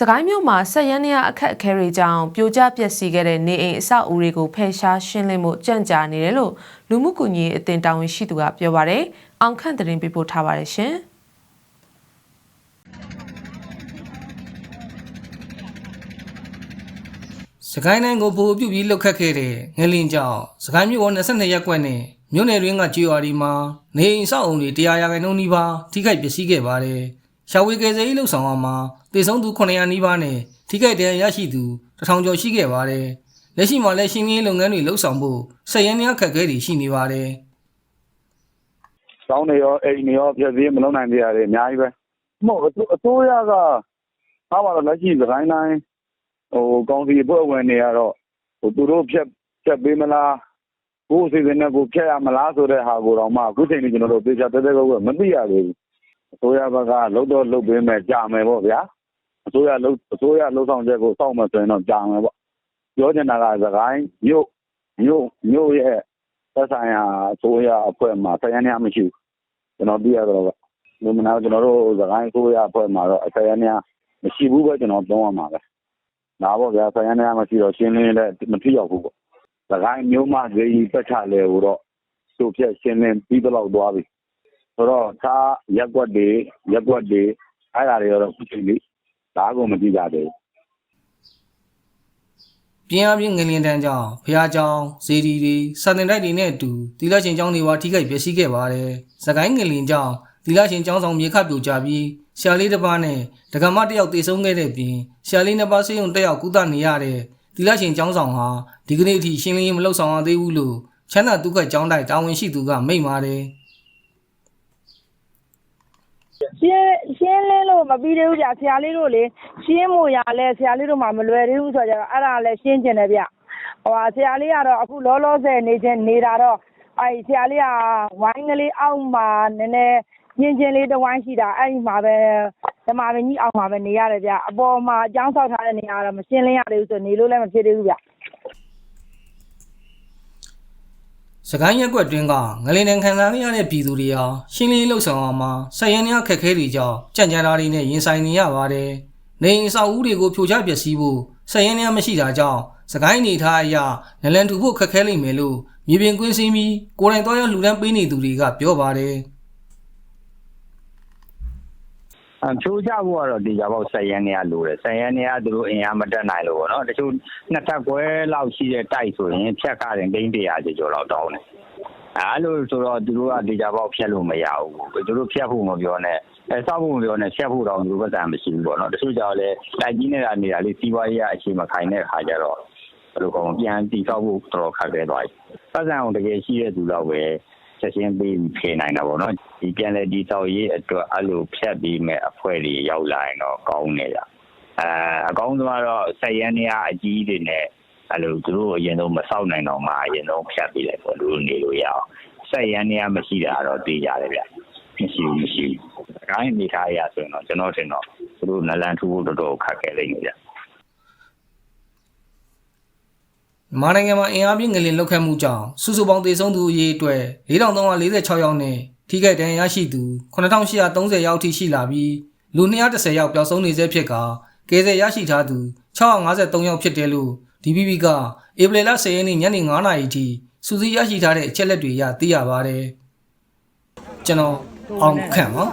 စကိုင်းမြို့မှာဆက်ရန်နေရအခက်အခဲတွေကြောင့်ပြိုကျပျက်စီးခဲ့တဲ့နေအိမ်အဆောက်အဦတွေကိုဖယ်ရှားရှင်းလင်းမှုကြန့်ကြာနေတယ်လို့လူမှုကူညီရေးအသင်းတာဝန်ရှိသူကပြောပါရယ်။အောင်ခန့်သတင်းပေးပို့ထားပါတယ်ရှင်။စကိုင်းတိုင်းကိုပိုအပြုတ်ပြီးလှုပ်ခတ်ခဲ့တဲ့ငလင်ကြောင့်စကိုင်းမြို့ပေါ်22ရပ်ကွက်နဲ့မြို့နယ်တွင်းကကြေးရွာဒီမှာနေအိမ်ဆောက်အုံတွေတရားရာခိုင်နှုန်းနီးပါးထိခိုက်ပျက်စီးခဲ့ပါတယ်။ ရှာဝေကယ်ဆယ်ရေးလှုပ်ဆောင်အောင်မှာတေဆုံးသူ900နီးပါးနဲ့ထိခိုက်ဒဏ်ရာရရှိသူ1000ကျော်ရှိခဲ့ပါတယ်။လက်ရှိမှာလည်းရှင်းလင်းရေးလုပ်ငန်းတွေလှုပ်ဆောင်ဖို့ဆက်ရင်းများခက်ခဲတွေရှိနေပါတယ်။စောင်းတွေရောအိမ်တွေရောပြည့်စည်မလုံးနိုင်ကြရတယ်အများကြီးပဲမဟုတ်အစိုးအစိုးရကအားပါတော့လက်ရှိသခိုင်းတိုင်းဟိုကောင်စီအဖွဲ့ဝင်တွေကတော့ဟိုသူတို့ဖြတ်ဖြတ်ပေးမလားကိုယ်အစီအစဉ်နဲ့ကိုယ်ဖြတ်ရမလားဆိုတဲ့ဟာကိုတော့မှအခုချိန်ကြီးကျွန်တော်တို့သေချာတဲတဲကောကမသိရသေးဘူး အစိုးရဘက်ကလှုပ်တော့လှုပ်ပေးမယ်ကြာမယ်ပေါ့ဗျာအစိုးရလှုပ်အစိုးရလှုပ်ဆောင်ချက်ကိုစောင့်မယ်ဆိုရင်တော့ကြာမယ်ပေါ့ပြောချင်တာကသခိုင်းမြို့မြို့မြို့ရဲ့သက်ဆိုင်ရာအစိုးရအဖွဲ့မှာဆရာနေမရှိဘူးကျွန်တော်သိရတော့လူမနာကျွန်တော်တို့သခိုင်းဆိုးရအဖွဲ့မှာတော့အဆရန်များမရှိဘူးပဲကျွန်တော်ပြောရမှာပဲဒါပေါ့ဗျာဆရန်များမရှိတော့ရှင်းလင်းလည်းမဖြစ်ရောက်ဘူးပေါ့သခိုင်းမျိုးမဒေကြီးပတ်ချလဲဟိုတော့သူ့ဖြက်ရှင်းလင်းပြီးတော့သွားပြီ ဆိုတော့သာရက်ွက်တွေရက်ွက်တွေအဲ့ဒါတွေတော့ခုချိန်လေးဒါကိုမကြည့်ကြသေးဘူးပြင်းအားပြင်းငလျင်တန်းကြောင့်ဖျားကြောင်ဇေဒီတွေစာတင်တိုက်တွေနဲ့အတူတီလာရှင်ကျောင်းတွေပါထိခိုက်ပျက်စီးခဲ့ပါတယ်။စကိုင်းငလျင်ကြောင့်တီလာရှင်ကျောင်းဆောင်မြေခပြိုကျပြီးရှာလေးတစ်ပါးနဲ့ဒကမတစ်ယောက်တေဆုံးခဲ့တဲ့ပြင်ရှာလေးနှစ်ပါးဆေးရုံတက်ရောက်ကုသနေရတဲ့တီလာရှင်ကျောင်းဆောင်ဟာဒီကနေ့အထိရှင်းလင်းရေးမလုပ်ဆောင်ရသေးဘူးလို့ချမ်းသာဒုက္ခကျောင်းတိုက်တာဝန်ရှိသူကမိန့်ပါတယ်။ ရှင်းရှင်းလင်းလို့မပြီးသေးဘူးဗျဆရာလေးတို့လေရှင်းမို့ရလဲဆရာလေးတို့မှမလွယ်သေးဘူးဆိုတော့အဲ့ဒါလည်းရှင်းကျင်တယ်ဗျဟိုဟာဆရာလေးကတော့အခုလောလောဆယ်နေချင်းနေတာတော့အဲ့ဆရာလေးကဝိုင်းကလေးအောက်မှာနည်းနည်းညင်ချင်းလေးတစ်ဝိုင်းရှိတာအဲ့ဒီမှာပဲဓမ္မပင်ကြီးအောက်မှာပဲနေရတယ်ဗျအပေါ်မှာအကြောင်းဆောက်ထားတဲ့နေရာကတော့မရှင်းလင်းရသေးဘူးဆိုနေလို့လည်းမဖြစ်သေးဘူးဗျ စကိုင်းရက်ကွက်တွင်းကငလင်တန်ခံစားရတဲ့ပြည်သူတွေဟာရှင်းလင်းရေးလှုပ်ဆောင်အောင်မှာဆက်ရန်များခက်ခဲတွေကြောင့်ကြံ့ကြာတာတွေနဲ့ရင်ဆိုင်နေရပါတယ်။နေအိမ်အဆောက်အဦတွေကိုဖြိုချပျက်စီးဖို့ဆက်ရန်များမရှိတာကြောင့်စကိုင်းအနေထားအရနလန်ထူဖို့ခက်ခဲလိမ့်မယ်လို့မြေပြင်ကွင်းစင်းပြီးကိုယ်တိုင်တော့ရလှူဒန်းပေးနေသူတွေကပြောပါတယ်။ အချိုးချဖို့ကတော့ဒီကြပေါ့ဆက်ရန်နေရလို့တယ်ဆက်ရန်နေရသူတို့အင်အားမတက်နိုင်လို့ပေါ့နော်တချို့နှစ်ထပ်ခွဲလောက်ရှိတဲ့တိုက်ဆိုရင်ဖြတ်ကားရင်ဒိန်း100ကျော်လောက်တောင်းတယ်အဲလိုဆိုတော့သူတို့ကဒီကြပေါ့ဖြတ်လို့မရဘူးသူတို့ဖြတ်ဖို့မပြောနဲ့အဲစောက်ဖို့မပြောနဲ့ဖြတ်ဖို့တော့သူတို့ဘက်ကမရှိဘူးပေါ့နော်တချို့ကြောင့်လဲတိုက်ကြီးနေတာနေတာလေးစီးပွားရေးအချိန်မခိုင်တဲ့ခါကျတော့ဘယ်လိုကောပြန်တီဆောက်ဖို့တော်တော်ခက်ခဲသွားပြီပတ်စံအောင်တကယ်ရှိတဲ့သူတော့ပဲ ချက်ချင်းပေးပြီးဖေးနိုင်တာပေါ့နော်ဒီပြန်လေဒီဆောက်ရေးအတွက်အဲ့လိုဖြတ်ပြီးမဲ့အဖွဲ့တွေရောက်လာရင်တော့ကောင်းနေကြအဲအကောင်းဆုံးကတော့ဆက်ရန်နေရအကြီးတွေနဲ့အဲ့လိုသူတို့အရင်ဆုံးမဆောက်နိုင်တော့မှအရင်ဆုံးဖြတ်ပြီးလိုက်ပေါ့လူနေလို့ရအောင်ဆက်ရန်နေရမရှိတာတော့သိကြတယ်ဗျမရှိဘူးမရှိဘူးအကိုင်းနေထားရဆိုရင်တော့ကျွန်တော်ထင်တော့သူတို့နလန်ထူဖို့တော်တော်ခက်ခဲလိမ့်မယ်ဗျ မြန်မာနိုင်ငံမှာအင်အားပြင်းငလင်လှုပ်ခတ်မှုကြောင့်စုစုပေါင်းသေဆုံးသူအရေအတွက်4346ယောက်နဲ့ထိခိုက်ဒဏ်ရာရရှိသူ9830ယောက်ထိရှိလာပြီးလူ210ယောက်ပျောက်ဆုံးနေဆဲဖြစ်ကာကယ်ဆယ်ရရှိထားသူ653ယောက်ဖြစ်တယ်လို့ DPP ကဧပြီလ10ရက်နေ့ညနေ9:00နာရီထိစူးစီးရရှိထားတဲ့အချက်လက်တွေအရသိရပါတယ်ကျွန်တော်အောင်ခန့်ပါ